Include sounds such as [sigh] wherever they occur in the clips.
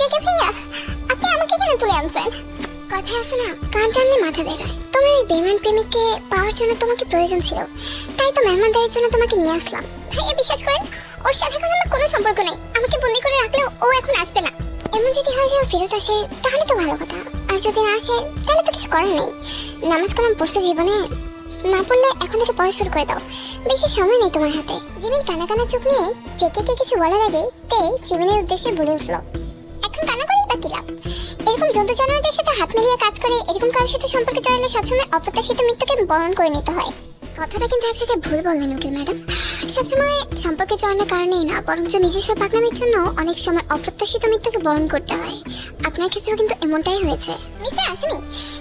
জেগে ভাইয়া, আপনি আমাকে কেন তুলে আনছেন। কথা আছে না, কান টানলে মাথা বেরোয় তোমার এই বেমান প্রেমিককে পাওয়ার জন্য তোমাকে প্রয়োজন ছিল। তাই তো মেহমানদারির জন্য তোমাকে নিয়ে আসলাম। ভাইয়া, বিশ্বাস করেন, ওর সাথে এখন আমার কোনো সম্পর্ক নেই। আমাকে বন্দি করে রাখলেও ও এখন আসবে না। এমন যদি হয় যে ও ফেরত আসে, তাহলে তো ভালো কথা। আর যদি না আসে, তাহলে তো কিছু করার নেই। নামাজ কালাম পড়ছো জীবনে? না পড়লে এখন থেকে পড়া শুরু করে দাও। বেশি সময় নেই তোমার হাতে। জিমিন কানা কানা চোখ নিয়ে চেকে কিছু বলার আগে তে জিমিনের উদ্দেশ্যে বলে উঠল এখন কানা করি বা কি লাভ? এরকম জন্তু জানোয়ারদের সাথে হাত মিলিয়ে কাজ করে, এরকম কারোর সাথে সম্পর্কে জড়ালে সবসময় অপ্রত্যাশিত মৃত্যুকে বরণ করে নিতে হয়। কথাটা কিন্তু এক ভুল বললেন উকিল ম্যাডাম। সবসময় সম্পর্কে জড়ানোর কারণেই না, বরঞ্চ নিজস্ব পাকনামের জন্য অনেক সময় অপ্রত্যাশিত মৃত্যুকে বরণ করতে হয়। আপনার ক্ষেত্রেও কিন্তু এমনটাই হয়েছে। মিস্টার আসামি,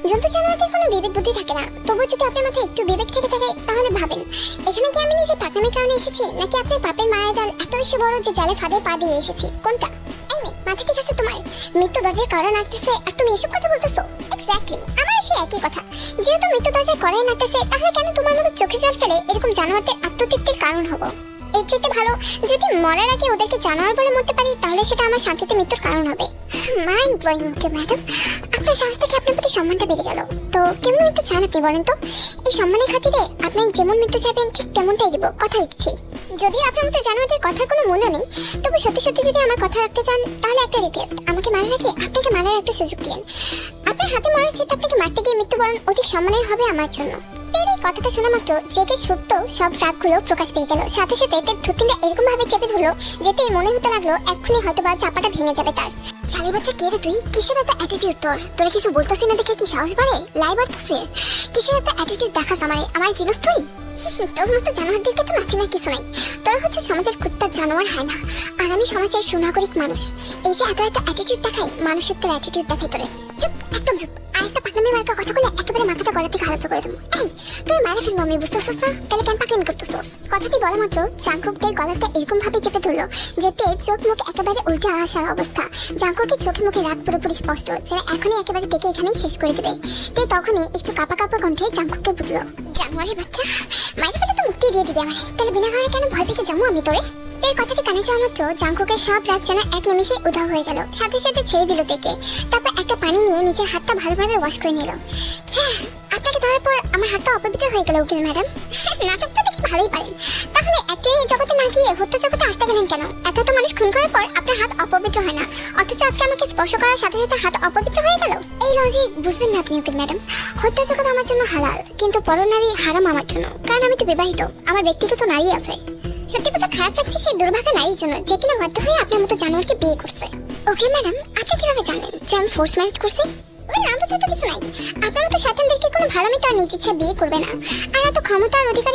জন্তু জানোয়ারদের কোনো বিবেক বুদ্ধি থাকে না। তবুও যদি আপনার মাথায় একটু বিবেক থেকে থাকে, তাহলে ভাবেন, এখানে কি আমি নিজে পাকনামের কারণে এসেছি, নাকি আপনার পাপের মায়া জাল এত বেশি বড় যে জালে ফাঁদে পা দিয়ে এসেছি? কোনটা? মেয়ে মাথা ঠিক আছে তোমার? মৃত্যু দরজায় করা নাকতেছে আর তুমি এসব কথা বলতেছো? এক্স্যাক্টলি আমার সেই একই কথা। যেহেতু মৃত্যু দরজায় করাই নাকতেছে তাহলে কেন তোমার মতো চোখে জল ফেলে এরকম জানোয়ারদের আত্মতৃপ্তির কারণ হব? এর চেয়ে ভালো, যদি মরার আগে ওদেরকে জানোয়ার বলে মরতে পারি, তাহলে সেটা আমার শান্তিতে মৃত্যুর কারণ হবে। Mind blowing okay madam? আপনার সাহস থেকে আপনার প্রতি সম্মানটা বেড়ে গেল। তো কেমন মৃত্যু চান আপনি বলেন তো? এই সম্মানের খাতিরে আপনি যেমন মৃত্যু চাইবেন, ঠিক তেমনটাই দিব। কথা দিচ্ছি। যদি আপনার মতো জানোয়ারদের কথার কোনো মূল্য নেই, তবু সত্যি সত্যি যদি আমার কথা রাখতে চান, তাহলে একটা রিকোয়েস্ট আমাকে মারার আগে আপনাকে মারার একটা সুযোগ দিন। আপনার হাতে মরার চিন্তা আপনাকে মারতে গিয়ে মৃত্যুবরণ অধিক সম্মানের হবে আমার জন্য। এই কথাটা শোনা মাত্র জেগে সুপ্ত সব রাগগুলো প্রকাশ পেয়ে গেল। সাথে সাথে তের ধুতিনটা এরকম ভাবে চেপে ধরলো যে তের মনে হতে লাগল এক্ষুনি হয়তো বা চাপাটা ভেঙে যাবে তার। শালি বাচ্চা কে রে তুই? কিসের এত অ্যাটিটিউড তোর? তোরা কিছু বলতাছি না দেখে কি সাহস বাড়ে? লাই বাড়তেছে? কিসের এত অ্যাটিটিউড দেখাস আমারে আমার জিনিস তুই? [laughs] তোর মতো জানোয়ারদেরকে তো নাচি না কিছু তোরা হচ্ছে সমাজের কুত্তার জানোয়ার, হয় না। আর আমি সমাজের সুনাগরিক মানুষ। এই যে এত এত অ্যাটিটিউড দেখাই, মানুষত্বের অ্যাটিটিউড দেখাই তোরে। চুপ, একদম চুপ। আর একটা পাকনামি মার্কা কথা বলে একেবারে মাথাটা গলা থেকে আলাদা করে দেবো। এই তুই মারা ফেলব আমি বুঝতেছিস না? তাহলে কেন পাকনামি করতেছিস? কথাটি বলা মাত্র জাঙ্কুকদের গলাটা এরকম ভাবে চেপে ধরলো, যে তের চোখ মুখ একেবারে উল্টে আসার অবস্থা। জাঙ্কুকের চোখে মুখে রাগ পুরোপুরি স্পষ্ট যেটা এখনই একেবারে দেখে এখানেই শেষ করে দেবে। তে তখনই একটু কাপা কাপা কণ্ঠে জাঙ্কুককে বুঝলো, জানোয়ারের বাচ্চা মাইরে ফেলে তো মুক্তি দিয়ে দিবে আমার তাহলে বিনা কারণে কেন ভয় পেতে যাব আমি তোরে? এর কথাটি কানে যাওয়া মাত্র জাঙ্কুকের সব রাত যেন এক নিমিষে উধাও হয়ে গেল। সাথে সাথে ছেড়ে দিল তেকে। তারপর একটা পানি নিয়ে নিজের হাতটা ভালোভাবে ওয়াশ করে নিল। আপনাকে ধরার পর আমার হাতটা অপবিত্র হয়ে গেল উকিল ম্যাডাম। নাটক তো দেখি ভালোই পারেন তাহলে অ্যাক্টিং জগতে না গিয়ে হত্যা জগতে আসতে গেলেন কেন? এত তো মানুষ খুন করার পর আপনার হাত অপবিত্র হয় না। অথচ আজকে আমাকে স্পর্শ করার সাথে সাথে হাত অপবিত্র হয়ে গেল? এই লজিক বুঝবেন না আপনি উকিল ম্যাডাম। হত্যা জগৎ আমার জন্য হালাল, কিন্তু পরনারী হারাম আমার জন্য, কারণ আমি তো বিবাহিত। আমার ব্যক্তিগত নারী আছে। সত্যি কথা খারাপ লাগছে সেই দুর্ভাগা নারীর জন্য, যে কিনা বাধ্য হয়ে আপনার মতো জানোয়ারকে বিয়ে করছে। ওকে ম্যাডাম, আপনি কীভাবে জানেন যে আমি ফোর্স ম্যারেজ করছি? ওই না বুঝে তো কিছু নাই। আপনার মতো শয়তানদেরকে কোনো ভালো মেয়ে তার ইচ্ছা বিয়ে করবে না। আর এত ক্ষমতার অধিকারী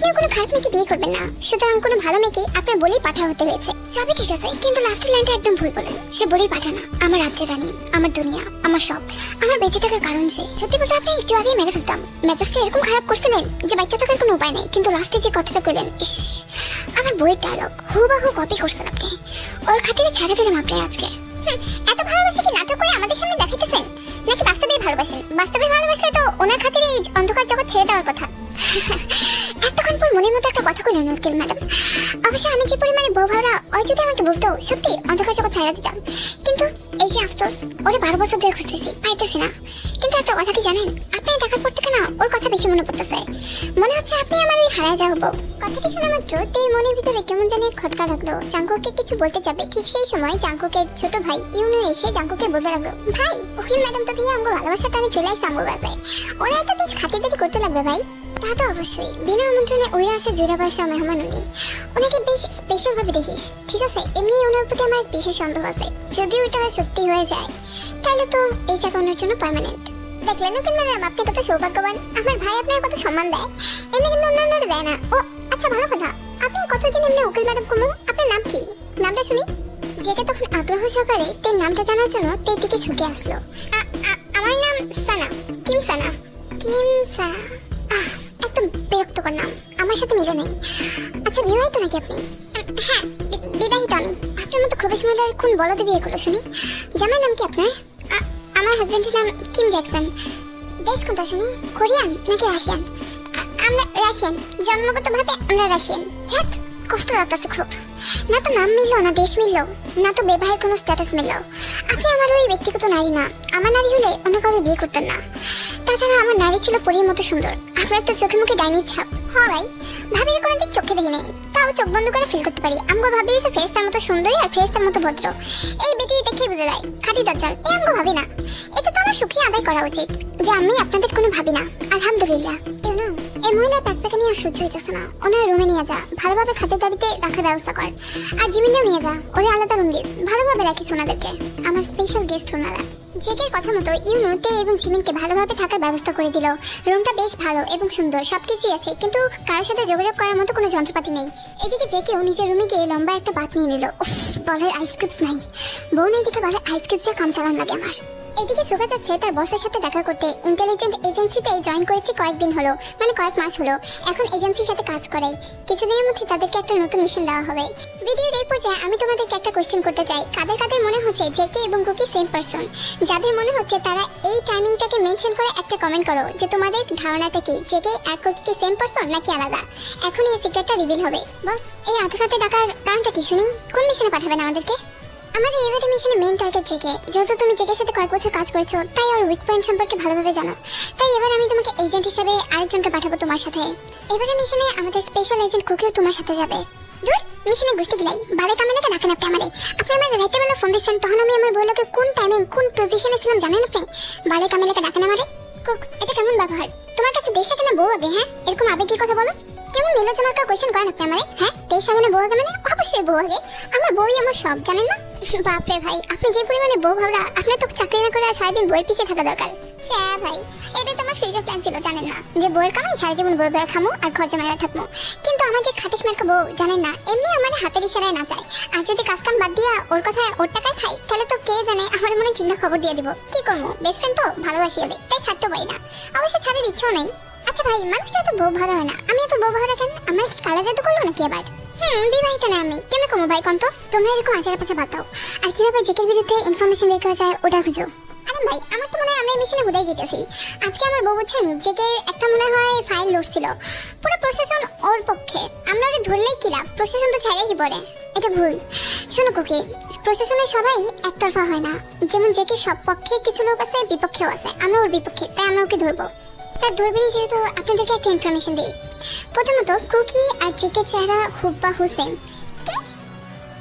আপনিও কোনো খারাপ মেয়েকে বিয়ে করবেন না। সুতরাং কোনো ভালো মেয়েকে আপনার বলেই পাঠা হতে হয়েছে। সবই ঠিক আছে, কিন্তু লাস্টের লাইনটা একদম ভুল বলেন সে বলেই পাঠানা আমার রাজ্যের রানী, আমার দুনিয়া, আমার সব। আমার বেঁচে থাকার কারণ সে। সত্যি বলতে আপনি একটু আগেই মেরে ফেলতাম। মেজাজটা এরকম খারাপ করছিলেন যে বাচ্চা থাকার কোনো উপায় নেই, কিন্তু লাস্টে যে কথাটা কইলেন, ইস, আমার বইয়ের ডায়লগ হুবাহু কপি করছেন আপনি। ওর খাতিরে ছেড়ে দিলাম আপনি আজকে। এত ভালোবাসা কি নাটক করে আমাদের সামনে দেখাইতেছেন? নাকি বাস্তবেই ভালোবাসেন? বাস্তবে ভালোবাসলে তো ওনার খাতিরে এই অন্ধকার জগৎ ছেড়ে দেওয়ার কথা। [laughs] এতক্ষণ পর মনের মতো একটা কথা কইলেন উকিল ম্যাডাম। অবশ্য আমি যে পরিমাণে বউ ভাড়া ওই যদি আমাকে বলতো, সত্যি অন্ধকার জগৎ ছেড়ে দিতাম। কিন্তু এই যে আফসোস, ওরে বারো বছর ধরে খুঁজতেছি, পাইতেছি না। কিন্তু একটা কথা কি জানেন আপনি দেখার পর থেকে না ওর কথা বেশি মনে পড়তেছে। মনে হচ্ছে আপনি আমার ওই হারায় যাও বউ। কথাটি শোনা মাত্র তের মনের ভিতরে কেমন জানি খটকা লাগল। জাঙ্কুকে কিছু বলতে যাবে, ঠিক সেই সময় জাঙ্কুকের ছোট ভাই ইউনো এসে জাঙ্কুকে বলতে লাগল, ভাই ওহিম ম্যাডাম তো দিয়ে আমগো ভালোবাসা টানে চলে আসছে আমগো বাসায় ওরা একটা বেশ খাতিরদারি করতে লাগবে ভাই। তা তো অবশ্যই। বিনা আমন্ত্রণে ওই আসা জুড়ে বসা মেহমান উনি ওনাকে বেশ স্পেশাল ভাবে দেখিস, ঠিক আছে? এমনি ওনার প্রতি আমার বিশেষ সন্দেহ আছে। যদি ওইটা সত্যি হয়ে যায়, তাহলে তো এই জায়গা ওনার জন্য পার্মানেন্ট দেখলেন ওকে ম্যাডাম, আপনি কত সৌভাগ্যবান। আমার ভাই আপনার কত সম্মান দেয়। এমনি কিন্তু অন্যান্যরা দেয় না। ও আচ্ছা ভালো কথা। আপনি কতদিন এমনি উকিল ম্যাডাম কমু? আপনার নাম কি? নামটা শুনি। জেগে তখন আগ্রহ সহকারে তের নামটা জানার জন্য তের দিকে ঝুঁকে আসলো। আমার নাম সানা, কিম সানা। কিম সানা। একদম বিরক্তকর নাম। আমার সাথে মিলে নেই। আচ্ছা বিবাহিত নাকি আপনি? হ্যাঁ বিবাহিত আমি। আপনার মতো খবিস মহিলার কোন বলদে বিয়ে করল শুনি। জামাই নাম কি আপনার? আমার হাজবেন্ডের নাম কিম জ্যাকসন দেশ কোনটা শুনি। কোরিয়ান নাকি রাশিয়ান? আমরা রাশিয়ান। জন্মগতভাবে আমরা রাশিয়ান। ধ্যাৎ কষ্ট লাগতেছে খুব। না তো নাম মিললো না দেশ মিললো না তো বিবাহের কোনো স্ট্যাটাস মিললো। আপনি আমার ওই ব্যক্তিগত নারী না। আমার নারী হলে অন্য কাউকে বিয়ে করতেন না। তাছাড়া আমার নারী ছিল পরীর মতো সুন্দর। আপনার তো চোখে মুখে ডাইনির ছাপ। হয় ভাবির কোনো দিক চোখে দেখি তাও চোখ বন্ধ করে ফিল করতে পারি। আমগো ভাবি ফেরেস্তার মতো সুন্দরী আর মতো ভদ্র। এই বেটি দেখে বুঝে যায় এই আমগো ভাবি না। এতে তো আমার সুখী আদায় করা উচিত, যে আমি আপনাদের কোনো ভাবি না। আলহামদুলিল্লাহ। এই মহিলার নিয়ে সহ্য হইতেছে না। ওনার রুমে নিয়ে যা, ভালোভাবে খাতের দাঁড়িতে রাখার ব্যবস্থা কর। আর জিমিনেও নিয়ে যা, ওরে আলাদা রুম দিস ভালোভাবে রাখিস ওনাদেরকে। আমার স্পেশাল গেস্ট ওনারা। জেকের কথা মতো ইউনো তে এবং জিমিনকে ভালোভাবে থাকার ব্যবস্থা করে দিল। রুমটা বেশ ভালো এবং সুন্দর সব কিছুই আছে, কিন্তু কারোর সাথে যোগাযোগ করার মতো কোনো যন্ত্রপাতি নেই। এদিকে জেকেও নিজের রুমে গিয়ে লম্বা একটা বাত নিয়ে নিল। বলের আইসক্রিপস নাই। বোন এদিকে বলে আইসক্রিপসের কাম চালান লাগে আমার। এদিকে সুগা যাচ্ছে তার বসের সাথে দেখা করতে। ইন্টেলিজেন্ট এজেন্সিতে জয়েন করেছে কয়েকদিন হলো মানে কয়েক মাস হলো। এখন এজেন্সির সাথে কাজ করে। কিছুদিনের মধ্যে তাদেরকে একটা নতুন মিশন দেওয়া হবে। ভিডিওর এই পর্যায়ে আমি তোমাদেরকে একটা কোশ্চেন করতে চাই। কাদের কাদের মনে হচ্ছে জেকে এবং কুকি সেম পারসন যাদের মনে হচ্ছে তারা এই টাইমিংটাকে মেনশন করে একটা কমেন্ট করো যে তোমাদের ধারণাটা কি? জেকে আর কুকি কি সেম পারসন নাকি আলাদা? এখনই এই সিক্রেটটা রিভিল হবে। বস এই আধ রাতে ডাকার কারণটা কি শুনি? কোন মিশনে পাঠাবেন আমাদেরকে? আমাদের এবারে মিশনে মেন টার্গেট জেকে যেহেতু তুমি জেকের সাথে কয়েক বছর কাজ করেছ, তাই ওর উইক পয়েন্ট সম্পর্কে ভালোভাবে জানো। তাই এবার আমি তোমাকে এজেন্ট হিসেবে আরেকজনকে পাঠাবো তোমার সাথে। এবারে মিশনে আমাদের স্পেশাল এজেন্ট কুকিও তোমার সাথে যাবে। দূর মিশনে গোষ্ঠী গিলাই কামে লাগে ডাকেন আপনি আমারে আপনি আমার রাইতে বেলা ফোন দিচ্ছেন, তখন আমি আমার বউলোকে কোন টাইমিং কোন পজিশনে ছিলাম জানেন আপনি? বালে কামে লাগে ডাকেন আমারে কুক, এটা কেমন ব্যবহার? তোমার কাছে দেশে কেন বউ আগে হ্যাঁ? এরকম আবেগী কথা বলো। কেমন নীলজ আমার কোয়েশ্চেন করেন আপনি আমারে? হ্যাঁ? দেশ আগে না বউ আগে মানে? অবশ্যই বউ আগে আমার বউই আমার সব, জানেন না? [laughs] বাপরে ভাই, আপনি যে পরিমাণে বউ ভাবরা, আপনার তো চাকরি না করে সারাদিন বইয়ের পিছিয়ে থাকা দরকার। চ্যা ভাই এটা তোমার ফিউচার প্ল্যান ছিল, জানেন না? যে বইয়ের কামাই, সারা জীবন বই বয়ে খামো আর খরচা মেলা থাকব কিন্তু আমার যে খাটিস মেরকা বউ, জানেন না, এমনি আমার হাতের ইশারায় না চায় আর যদি কাজ কাম বাদ দিয়া ওর কথায় ওর টাকায় খাই, তাহলে তো কে জানে আমার মনে চিন্তা খবর দিয়ে দিব। কি করব বেস্ট ফ্রেন্ড তো ভালোবাসি হবে তাই ছাড়তে পারি না। অবশ্য ছাড়ার ইচ্ছেও নেই। আচ্ছা ভাই মানুষটা তো বউ ভালো হয় না। আমি এত বউ ভালো কেন? আমার কি কালা জাদু করল নাকি আবার হুম, বিবাহিত না আমি। কেমন কমো ভাই কন্ত তোমরা এরকম আচার পাশে বাতাও আর কীভাবে জেকের বিরুদ্ধে ইনফরমেশন বের করা যায়, ওটা খুঁজো। আরে ভাই, আমার তো মনে হয় আমরা মিশনে হুদাই যেতেছি। আজকে আমার বউ বুঝছেন, জেকের একটা মনে হয় ফাইল লড়ছিল। পুরো প্রশাসন ওর পক্ষে। আমরা ওটা ধরলেই কি লাভ? প্রশাসন তো ছাড়াই কি পড়ে এটা ভুল। শোনো কুকি, প্রশাসনের সবাই একতরফা হয় না। যেমন জেকে সব পক্ষে কিছু লোক আছে, বিপক্ষেও আছে। আমরা ওর বিপক্ষে, তাই আমরা ওকে ধরবো। স্যার, ধরবেনই যেহেতু আপনাদেরকে একটা ইনফরমেশন দিই। প্রথমত কুকি আর জেকের চেহারা হুব্বাহু সেম কি?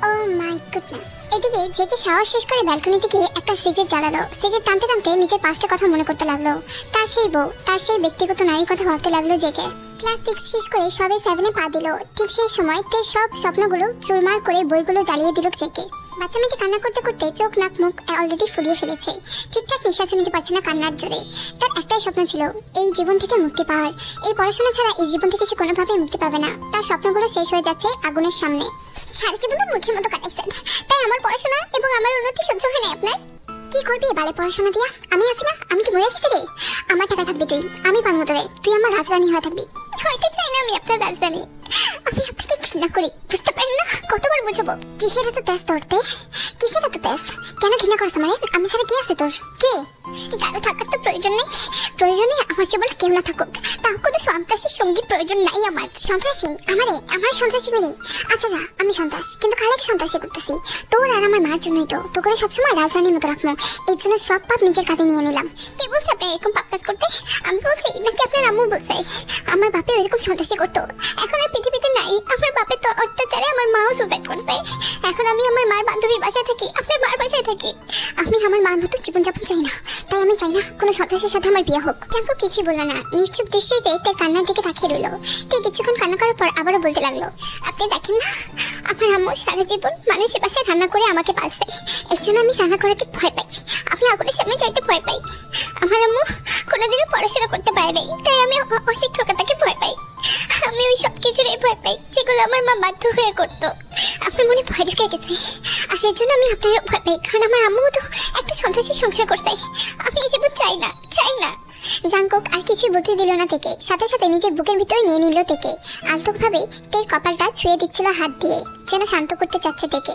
ও মাই গুডনেস এদিকে জেকে শাওয়ার শেষ করে ব্যালকনি থেকে একটা সিগারেট জ্বালালো। সিগারেট টানতে টানতে নিজের পাঁচটা কথা মনে করতে লাগল। তার সেই বউ, তার সেই ব্যক্তিগত নারীর কথা ভাবতে লাগল জেকে। ক্লাস সিক্স শেষ করে সবে সেভেনে পা দিল। ঠিক সেই সময় তার সব স্বপ্নগুলো চুরমার করে বইগুলো জ্বালিয়ে দিল জেকে। বাচ্চা মেয়েটি কান্না করতে করতে চোখ, নাক, মুখ অলরেডি ফুলিয়ে ফেলেছে। ঠিকঠাক নিঃশ্বাস নিতে পারছে না কান্নার জোরে। তার একটাই স্বপ্ন ছিল, এই জীবন থেকে মুক্তি পাওয়ার। এই পড়াশোনা ছাড়া এই জীবন থেকে সে কোনোভাবেই মুক্তি পাবে না। তার স্বপ্নগুলো শেষ হয়ে যাচ্ছে আগুনের সামনে। সারা জীবন তো মুখের মতো কাটাইছেন। তাই আমার পড়াশোনা এবং আমার উন্নতি সহ্য হয় না আপনার? কি করবি বালে পড়াশোনা দিয়া? আমি আছি না, আমি কি মরে গেছি রে? আমার টাকা থাকবি তুই, আমি পানবো তোরে তুই আমার রাজরানী হয়ে থাকবি। হইতে চাই না আমি আপনার রাজরানী। আমি আপনাকে ঘৃণা করি, বুঝতে পারেন না। কতবার বুঝাবো? কিসের এত তেজ তোরতে কিসের এত তেজ? কেন ঘৃণা করছ মানে? আমি ছাড়া কি আছে তোর? কে? কারও থাকার তো প্রয়োজন নেই। প্রয়োজনে আমার বলে কেউ না থাকুক। তাও কোনো সন্ত্রাসী সংগীত প্রয়োজন নাই আমার। সন্ত্রাসী? আমারে? আমার সন্ত্রাসী বলে আচ্ছা যা, আমি সন্ত্রাস, কিন্তু কালাকে সন্ত্রাসী করতেছি? তোর আর আমার মার জন্যই তো। তো করে সবসময় রাজরানীর মতো রাখব। এই জন্য সব পাপ নিজের কাঁধে নিয়ে নিলাম। কে বলছে আপনি এরকম পাপ কাজ করতে? আমি বলছি, নাকি আপনার আম্মু বলছে? আমার বাপে ওইরকম সন্ত্রাসী করতো। এখন আর নাই আমার বাপের তো অত্যাচারে আমার মাও সুসাইড করছে। এখন আমি আমার মার বান্ধবীর বাসায় থাকি, আপনার মার বাসায় থাকি। আমি আমার মার মতো জীবনযাপন চাই না, তাই আমি চাই না কোনো সন্ত্রাসের সাথে আমার বিয়ে হোক। জাঙ্কু কিছুই বলল না, নিশ্চুপ দৃষ্টিতে তার কান্নার দিকে তাকিয়ে রইল। তাই কিছুক্ষণ কান্না করার পর আবারও বলতে লাগল, আপনি দেখেন না, আমার আম্মু সারা জীবন মানুষের বাসায় রান্না করে আমাকে পালছে। এর জন্য আমি রান্না করাতে ভয় পাই। আমি আগুনের সামনে যাইতে ভয় পাই। আমার আম্মু কোনোদিনও পড়াশোনা করতে পারে নাই, তাই আমি অশিক্ষকতাকে ভয় পাই। আমি ওই সব কিছুরই ভয় পাই। আমার মা বাধ্য হয়ে আপনার মনে ভয় ঢুকে গেছে। আর এর জন্য আমি আপনার ভয় পাই, কারণ আমার আম্মু তো একটা সন্ত্রাসী সংসার করছে। আমি এই জীবন চাই না চাই না। জাঙ্কক আর কিছু দিল না থেকে, সাথে সাথে নিজের বুকের ভিতরে নিয়ে নিল থেকে। আলতোভাবে তের কপালটা ছুঁয়ে দিচ্ছিল হাত দিয়ে, যেন শান্ত করতে চাচ্ছে থেকে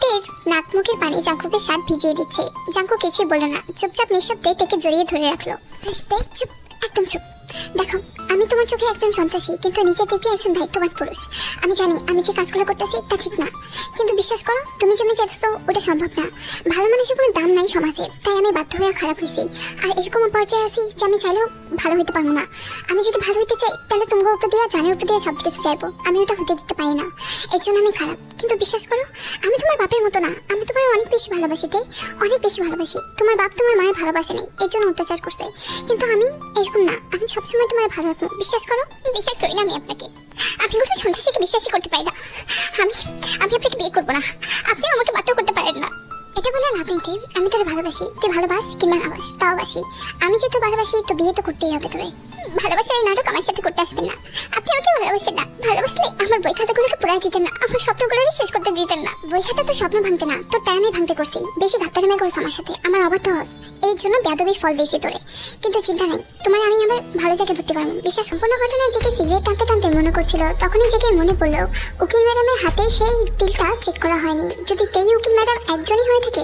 তের নাক মুখের পানি জাঙ্কুকের শার্ট ভিজিয়ে দিচ্ছে। জাঙ্কু কিছুই বলল না, চুপচাপ নিঃশব্দে তেকে জড়িয়ে ধরে রাখল। চুপ, একদম চুপ। দেখো, আমি তোমার চোখে একজন সন্ত্রাসী, কিন্তু নিজের দিকে একজন দায়িত্ববান পুরুষ। আমি জানি, আমি যে কাজগুলো করতেছি তা ঠিক না। কিন্তু বিশ্বাস করো, তুমি যেমনি চাইতেছো ওটা সম্ভব না। ভালো মানুষের কোনো দাম নাই সমাজে, তাই আমি বাধ্য হয়ে খারাপ হয়েছি। আর এরকম পর্যায়ে আছি যে আমি চাইলেও ভালো হইতে পারব না। আমি যদি ভালো হইতে চাই, তাহলে তোমাকে উপরে দিয়ে, জানের উপরে দিয়ে সব কিছু চাইব। আমি ওটা হতে দিতে পারি না। এর জন্য আমি খারাপ। কিন্তু বিশ্বাস করো, আমি তোমার বাপের মতো না। আমি তোমার অনেক বেশি ভালোবাসি তাই অনেক বেশি ভালোবাসি। তোমার বাপ তোমার মায়ের ভালোবাসে নেই, এর জন্য অত্যাচার করছে। কিন্তু আমি এরকম না। আমি সবসময় তোমার ভালো রাখব বিশ্বাস করো? বিশ্বাস করি না আমি আপনাকে। আপনি কোনো সন্ত্রাসীকে বিশ্বাসই করতে পারি না। আমি আমি আপনাকে বিয়ে করব না। আপনি আমাকে বাধ্য করতে পারেন না। এটা বলে লাভ নেই আমি তোর ভালোবাসি। তুই ভালোবাস কিংবা না বাস তাও বাসি। আমি যেহেতু ভালোবাসি, তো বিয়ে তো করতেই হবে তোরে। ভালোবাসার এই নাটক আমার সাথে করতে আসবেন না। আপনি আমাকে ভালোবাসেন না। ভালোবাসলে আমার বই খাতাগুলোকে পড়াই দিতেন না। আমার স্বপ্নগুলোরই শেষ করতে দিতেন না। বই খাতা তো স্বপ্ন ভাঙতে না, তো তাই আমি ভাঙতে করছি। বেশি ধাক্কাটামে করছে আমার সাথে। আমার অবাধ্য হস। এর জন্য বেদবির ফল দিয়েছি তোরে। কিন্তু চিন্তা নাই। তোমার আমি আমার ভালো জায়গায় ভর্তি করব। বিশ্বাস, সম্পূর্ণ ঘটনা জেকে সিগারেট টানতে টানতে মনে করছিল, তখনই জেকে মনে পড়ল, উকিল ম্যাডামের হাতে সেই তিলটা চেক করা হয়নি। যদি তেই উকিল ম্যাডাম একজনই হয়ে থাকে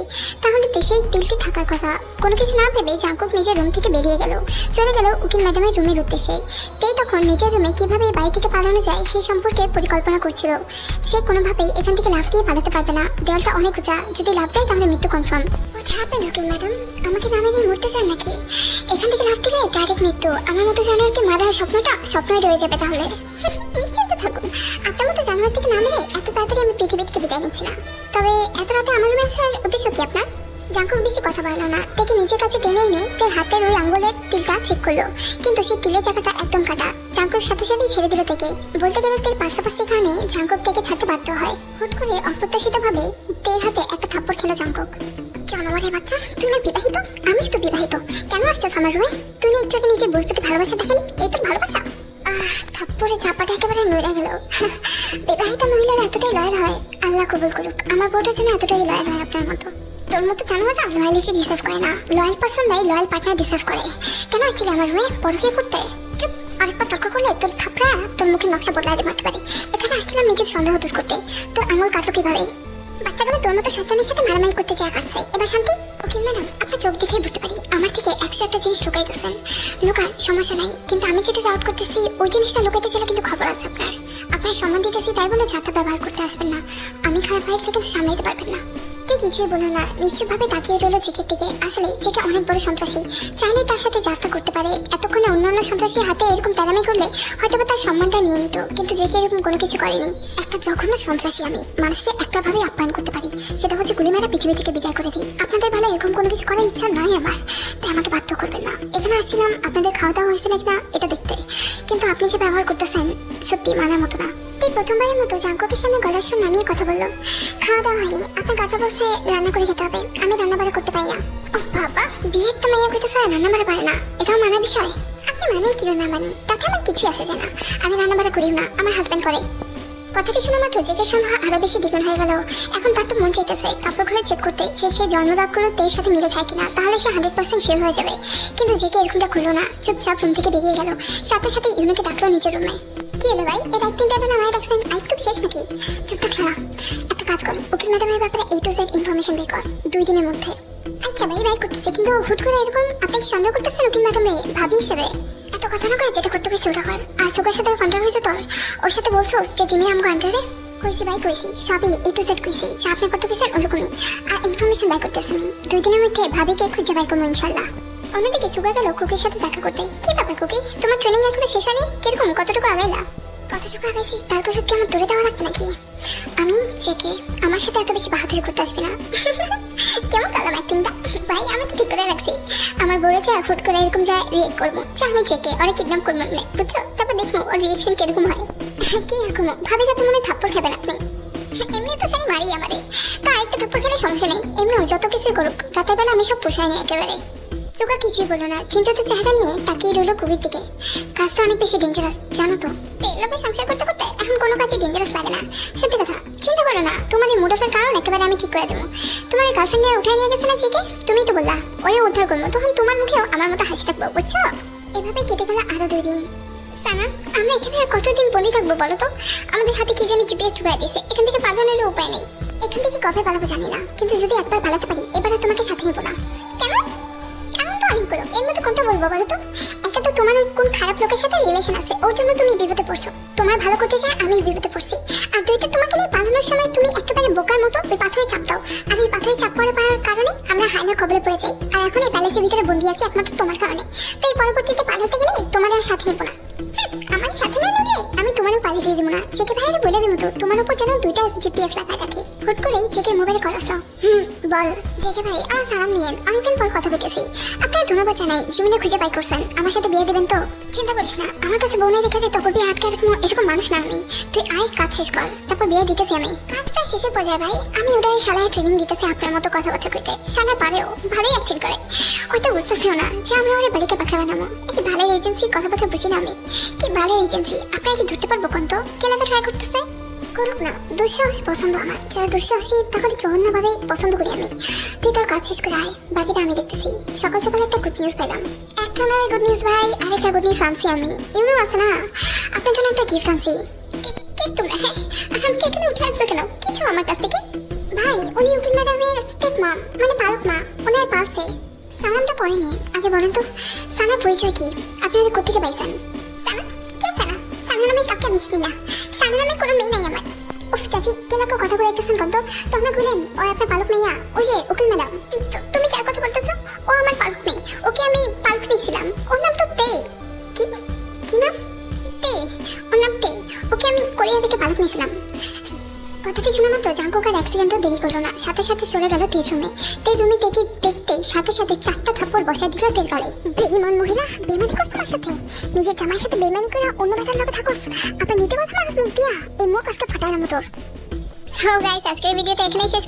তাহলে তো সেই তিলটি থাকার কথা। কোনো কিছু না ভেবে জাঙ্কুক নিজের রুম থেকে বেরিয়ে গেল। চলে গেল উকিল ম্যাডামের রুমের উদ্দেশ্যে। তেই তখন নিজের রুমে কীভাবে বাড়ি থেকে পালানো যায় সেই সম্পর্কে পরিকল্পনা করছিল। সে কোনোভাবেই এখান থেকে লাফ দিয়ে পালাতে পারবে না। দেওয়ালটা অনেক উঁচা। যদি লাফ দেয় তাহলে মৃত্যু কনফার্ম হ্যাপেন উকিল ম্যাডাম? আমাকে নামে মরতে চান নাকি? এখান থেকে লাফ দিলে ডাইরেক্ট মৃত্যু। আমার মতো জানোয়ারকে মারার স্বপ্নটা স্বপ্নই রয়ে যাবে তাহলে। [laughs] থাকুন আপনার মতো জানোয়ার থেকে না এত তাড়াতাড়ি আমি পৃথিবী থেকে বিদায় নিচ্ছি না। তবে এত রাতে আমার রুমে আসার উদ্দেশ্য কি আপনার? জাঙ্কুক বেশি কথা বলল না। তাকে নিজের কাছে টেনে এনে তার হাতের ওই আঙ্গুলের তিলটা চেক করল। কিন্তু সেই তিলের জায়গাটা একদম কাটা। জাঙ্কুক সাথে সাথেই ছেড়ে দিল থেকে বলতে গেলে তের পাশাপাশি কারণে জাঙ্কুক থেকে ছাড়তে বাধ্য হয়। হুট করে অপ্রত্যাশিত ভাবে তের হাতে একটা থাপ্পড় খেলো জাঙ্কুক জানোয়ারের বাচ্চা, তুই না বিবাহিত? আমি তো বিবাহিত। কেন আসছিস আমার রুমে? তুই একটু নিজের প্রতি ভালোবাসা দেখেনি? এই তোর ভালোবাসা? থাপ্পড়ে চাপাটা একেবারে নড়ে গেল। বিবাহিত মহিলারা এতটাই লয়াল হয়, আল্লাহ কবুল করুক। আমার বউটার জন্য এতটাই লয়াল হয় আপনার মতো। তোর মতো জানোয়াররা লয়ালিটি ডিসার্ভ করে না। লয়াল পার্সন নাই লয়াল পার্টনার ডিসার্ভ করে। কেন আসছিলি আমার রুমে? পরকে করতে? চুপ আরেকবার তর্ক করলে তোর থাপড়া তোর মুখে নকশা বদলাই দেবো একেবারে। এখানে আসছিলাম নিজের সন্দেহ দূর করতে। তোর আঙুল কাটলো কীভাবে? বাচ্চাগুলো তোর মতো শয়তানের সাথে মারামারি করতে চায় কাটছে এবার শান্তি? ওকে, ম্যাডাম, আপনার চোখ দেখে বুঝতে পারি। আমার থেকে একশো একটা জিনিস লুকাইতেছেন। লুকান, সমস্যা নাই। কিন্তু আমি যেটা ডাউট করতেছি, ওই জিনিসটা লুকাইতে চাইলে কিন্তু খবর আছে আপনার। আপনার সম্মান দিতেছি, তাই বলে যাতা ব্যবহার করতে আসবেন না। আমি খারাপ হয়ে গেলে কিন্তু সামলাইতে পারবেন না। তুই কিছুই বলো না। নিশ্চয়ভাবে তাকিয়ে রইল জেকের দিকে। আসলে জেকে অনেক বড় সন্ত্রাসী। চাইলে তার সাথে যাত্রা করতে পারে। এতক্ষণে অন্যান্য সন্ত্রাসীর হাতে এরকম তেরামি করলে হয়তো তার সম্মানটা নিয়ে নিত। কিন্তু জেকে এরকম কোনো কিছু করেনি। একটা জঘন্য সন্ত্রাসী আমি। মানুষের একটা ভাবে আপ্যায়ন করতে পারি। সেটা হচ্ছে গুলি মেরা পৃথিবী থেকে বিদায় করে দিই। আপনাদের ভালো এরকম কোনো কিছু করার ইচ্ছা নাই আমার। তাই আমাকে বাধ্য করবেন না। এখানে আসছিলাম। আপনাদের খাওয়া দাওয়া হয়েছে নাকি না? এটা দেখতে। কিন্তু আপনি যে ব্যবহার করতেছেন, সত্যি মানার মতো না। এই প্রথমবারের মতো জাঙ্কুকের সামনে গলার সুর নামিয়ে কথা বলল। খাওয়া দাওয়া হয়নি, আপনার গাটা বলছে রান্না করে খেতে হবে। আমি রান্না বাড়া করতে পারি না। বাবা, বিয়ের তো মেয়ে কইতেছে রান্না বাড়া পারে না। এটাও মানার বিষয়? আপনি মানেন কি না মানেন তাতে আমার কিছুই আসে যায় না। আমি রান্না বাড়া করিও না, আমার হাজব্যান্ড করে। কথাটি শোনা মাত্র জেকের সন্ধ্যা আরও বেশি দ্বিগুণ হয়ে গেল। এখন তার তো মন চাইতেছে, কাপড় খুলে চেক করতে যে সে জন্মদাগগুলো তের সাথে মিলে যায় কিনা, তাহলে সে হান্ড্রেড পার্সেন্ট শিওর হয়ে যাবে। কিন্তু জেকে এরকমটা খুললো না, চুপচাপ রুম থেকে বেরিয়ে গেল। সাথে সাথে ইউনোকে ডাকলো নিজের রুমে কি হলো ভাই? এর এক তিনটা বেলা আমায় ডাকছেন আইস খুব শেষ নাকি? চুপচাপ ছাড়া একটা কাজ কর। উকিল ম্যাডামের ব্যাপারে এ টু জেড ইনফরমেশন বের কর। দুই দিনের মধ্যে। আচ্ছা ভাই ভাই করতেছে। কিন্তু হুট করে এরকম আপনি সন্দেহ করতেছেন উকিল ম্যাডামে ভাবি হিসেবে। এত কথা না কয়ে যেটা করতে পেরেছি ওটা কর। আর সুগার সাথে কন্ট্রাক্ট হয়েছে তোর? ওর সাথে বলছো যে জিমি আমগো আন্ডারে কইছি ভাই, কইছি। সবই এ টু জেড কইছি। যা আপনি করতে পেরেছেন ওরকমই। আর ইনফরমেশন বাই করতেছি আমি দুই দিনের মধ্যে ভাবিকে খুঁজে বাই করব ইনশাল্লাহ। অন্যদিকে সুগার গেল কুকির সাথে দেখা করতে। কি ব্যাপার কুকি? তোমার ট্রেনিং এখনও শেষ হয়নি? কীরকম? কতটুকু আগাইলা কতটুকু আগাইছি তার কথা কি আমার দূরে দেওয়া লাগবে নাকি? আমি চেকে আমার সাথে এত বেশি বাহাদুরি করতে আসবে না। [laughs] কেমন কালাম অ্যাক্টিংটা ভাই, আমি তো ঠিক করে রাখছি। আমার বলেছে ফুট করে এরকম যা রিয়েক্ট করব। যা আমি চেকে ওরা কিডন্যাপ করব মানে বুঝছ? তারপর দেখব ওর রিয়েকশন কীরকম হয়। [laughs] কি এরকম? ভাবিরা তো মনে থাপ্পড় না। আপনি [laughs] এমনি তো শানি মারি আমারে তা আরেকটা থাপ্পড় খেলে সমস্যা নেই। এমনিও যত কিছু করুক, রাতের বেলা আমি সব পোষায় নিই একেবারে। চোখা কিছুই বলো না। চিন্তিত চেহারা নিয়ে তাকিয়ে রইল কুবির দিকে। কাজটা অনেক বেশি ডেঞ্জারাস জানো তো? এই লোকে সংসার করতে করতে এখন কোনো কাজই ডেঞ্জারাস লাগে না। সত্যি কথা, চিন্তা করো না, তোমার এই মুড অফের কারণ একেবারে আমি ঠিক করে দেবো। তোমার এই গার্লফ্রেন্ডে উঠাই নিয়ে গেছে না চিকে তুমি তো বললা, ওরে উদ্ধার করব, তখন তোমার মুখেও আমার মতো হাসি থাকব, বুঝছ? এভাবে কেটে গেল আরও দুই দিন। সানা, আমরা এখানে আর কতদিন বলি থাকব বলো তো? আমাদের হাতে কি জানি জিপিএস ঢুকাই দিয়েছে, এখান থেকে পালানোর উপায় নেই। এখান থেকে কবে পালাবো জানি না, কিন্তু যদি একবার পালাতে পারি, এবারে তোমাকে সাথে নেব না। করো এর মধ্যে কোনটা বলব বলো তো? একটা তো তোমার ওই কোন খারাপ লোকের সাথে রিলেশন আছে, ওর জন্য তুমি বিপদে পড়ছো। তোমার ভালো করতে চাই আমি বিপদে পড়ছি। আর দুইটা তোমাকে নিয়ে পালানোর সময় তুমি একেবারে বোকার মতো ওই পাথরে চাপ দাও। আর এই পাথরে চাপ পড়ে কারণে আমরা হায়না কবলে পড়ে যাই। আর এখন এই প্যালেসের ভিতরে বন্দি আছি একমাত্র তোমার কারণে। তো এই পরবর্তীতে পালাতে গেলে তোমাদের সাথে নেব না। আমার সাথে না নিলে আমি তোমারও পালিয়ে দিয়ে দেবো না। জেকে ভাইয়ের বলে দেবো তো, তোমার উপর যেন দুইটা জিপিএস লাগায় রাখে। হুট করেই জেকের মোবাইলে কল আসলো। হুম, বল। জেকে ভাই আমার সালাম নিয়েন। অনেকদিন পর কথা বলতেছি। আপনার ধন্যবাদ জানাই জীবনে খুঁজে পাই করছেন। আমার সাথে বিয়ে দেবেন তো? চিন্তা করিস না। আমার কাছে বউ নাই দেখা যায় তবে বিয়ে আটকে রাখব এরকম মানুষ না আমি। তুই আয়, কাজ শেষ কর। তারপর বিয়ে দিতেছি আমি। কাজ প্রায় শেষের পর্যায়ে ভাই, আমি ওটাই শালায় ট্রেনিং দিতেছি আপনার মতো কথাবার্তা কইতে। শালা পারেও, ভালোই অ্যাকশন করে। হয়তো বুঝতেছেও না যে আমরা ওরা বাড়িতে পাখা বানাবো। এই ভালো এজেন্সি কথাবার্তা বুঝি না আমি। কি ভালো এজেন্সি আপনারা কি ধরতে পারব কোন তো? তো ট্রাই করতেছে? করুক না দুঃসাহস পছন্দ আমার। যারা দুঃসাহসী তাহলে জঘন্য ভাবে পছন্দ করি আমি। তুই তোর কাজ শেষ করে আয় বাকিটা আমি দেখতেছি। সকাল সকাল একটা গুড নিউজ পেলাম। একটা নয় গুড নিউজ ভাই আরেকটা গুড নিউজ আনছি আমি। ইউনো আছে না? আপনার জন্য একটা গিফট আনছি। কেক তোমরা? হ্যাঁ আর আমাকে এখানে উঠে আসছো কেন? কিছু আমার কাছ থেকে? ভাই উনি উকিল ম্যাডামের স্টেপ মা মানে পালক মা। ওনার পালসে সালামটা পরে নিন। আগে বলেন তো সানার পরিচয় কি? আপনারা কোথেকে পাইছেন? সানা সানা নামে কাউকে আমি চিনি না। সানা নামে কোনো মেয়ে নাই আমার। উফ, চাচি, কেন কথা বলে একটু তো তোমরা বললেন ওর একটা পালক মাইয়া, ওই যে, উকিল ম্যাডাম। কথাটি শোনা মাত্র জাঙ্কুকার অ্যাক্সিডেন্টও দেরি করল না। সাথে সাথে চলে গেল তীর রুমে। তীর রুমে দেখি, দেখতেই সাথে সাথে চারটা থাপ্পড় বসায় দিল তের গালে বেইমান মহিলা বেমানি করছ আমার সাথে? নিজের জামার সাথে বেমানি করে অন্য বেটার লোকে থাকো। আপনার নিতে কথা মানুষ মুখ দিয়া এই মুখ আজকে ফাটাইলাম তোর সো গাইস আজকের ভিডিওটা এখানেই শেষ